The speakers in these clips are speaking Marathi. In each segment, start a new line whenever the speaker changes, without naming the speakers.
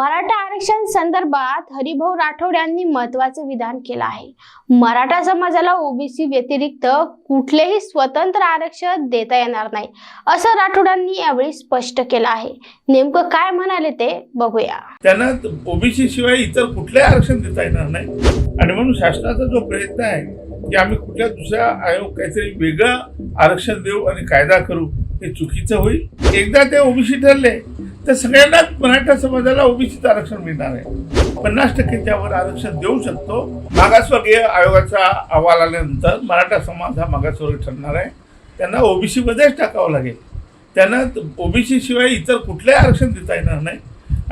मराठा आरक्षण संदर्भात हरिभाऊ राठोड यांनी महत्त्वाचे विधान केलं आहे. मराठा समाजाला ओबीसी व्यतिरिक्त कुठलेही स्वतंत्र आरक्षण देता येणार नाही असं राठोडांनी यावेळी स्पष्ट केलं आहे. नेमकं काय म्हणाले ते बघूया.
त्यांना ओबीसी शिवाय इतर कुठले आरक्षण देता येणार नाही. आणि म्हणून शासनाचा जो प्रयत्न आहे की आम्ही कुठल्या दुसऱ्या आयोग काहीतरी वेगळं आरक्षण देऊ आणि कायदा करू हे चुकीचं होईल. एकदा ते ओबीसी ठरले तर सगळ्यांनाच मराठा समाजाला ओबीसीचं आरक्षण मिळणार आहे. पन्नास टक्के वर आरक्षण देऊ शकतो. मागासवर्गीय आयोगाचा अहवाल आल्यानंतर मराठा समाज हा मागासवर्ग ठरणार आहे. त्यांना ओबीसी मध्येच टाकावं लागेल. त्यांना ओबीसी शिवाय इतर कुठलंही आरक्षण देता येणार नाही.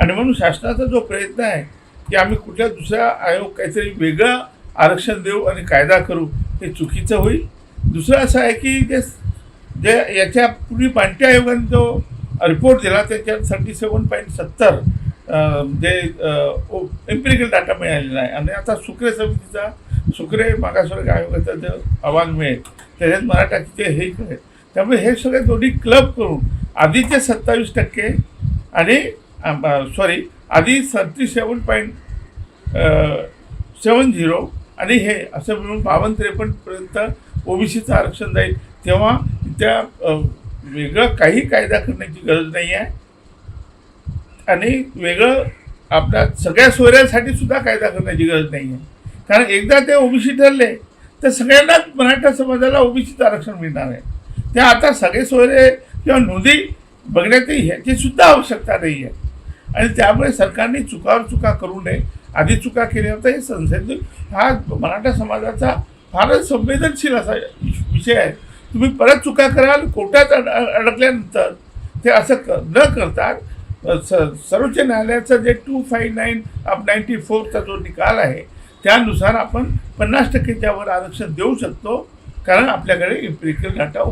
आणि म्हणून शासनाचा जो प्रयत्न आहे की आम्ही कुठल्या दुसऱ्या आयोग काहीतरी वेगळं आरक्षण देऊ आणि कायदा करू हे चुकीचं होईल. दुसरं असं आहे की जे जे याच्या पूर्वी पांटे आयोगाने जो रिपोर्ट दिला त्याच्यात थर्टी सेवन पॉईंट सत्तर जे एम्पिरिकल डाटा मिळालेला आहे आणि आता सुक्रे समितीचा सुक्रे मागासवर्ग आयोगाचा जो अहवाल मिळेल त्याच्यात मराठाचे हे कळेल त्यामुळे हे सगळे दोन्ही क्लब करून आधीचे सत्तावीस टक्के आणि सॉरी आधी thirty seven point seven zero आणि हे असं मिळून बावन्न त्रेपन्नपर्यंत ओबीसीचं आरक्षण जाईल. तेव्हा त्या वेगळं काही कायदा करण्याची गरज नाही आहे. आणि वेगळं आपल्या सगळ्या सोयऱ्यांसाठी सुद्धा कायदा करण्याची गरज नाही आहे. कारण एकदा ते ओबीसी ठरले तर सगळ्यांनाच मराठा समाजाला ओबीसीचं आरक्षण मिळणार आहे. त्या आता सगळे सोयरे किंवा नोंदी बघण्यात ह्याची सुद्धा आवश्यकता नाही आहे. आणि त्यामुळे सरकारने चुकावर चुका करू नये आधी चुका केल्या होत्या हे संसद हा मराठा समाजाचा फारच संवेदनशील असा विषय आहे. तुम्ही परत चुका कराल कोर्टात अड अडकल्यानंतर. ते असं क न करता स सर्वोच्च न्यायालयाचं जे two five nine of ninety फोरचा जो निकाल आहे त्यानुसार आपण पन्नास टक्के त्यावर आरक्षण देऊ शकतो कारण आपल्याकडे इम्पिरिकल डाटा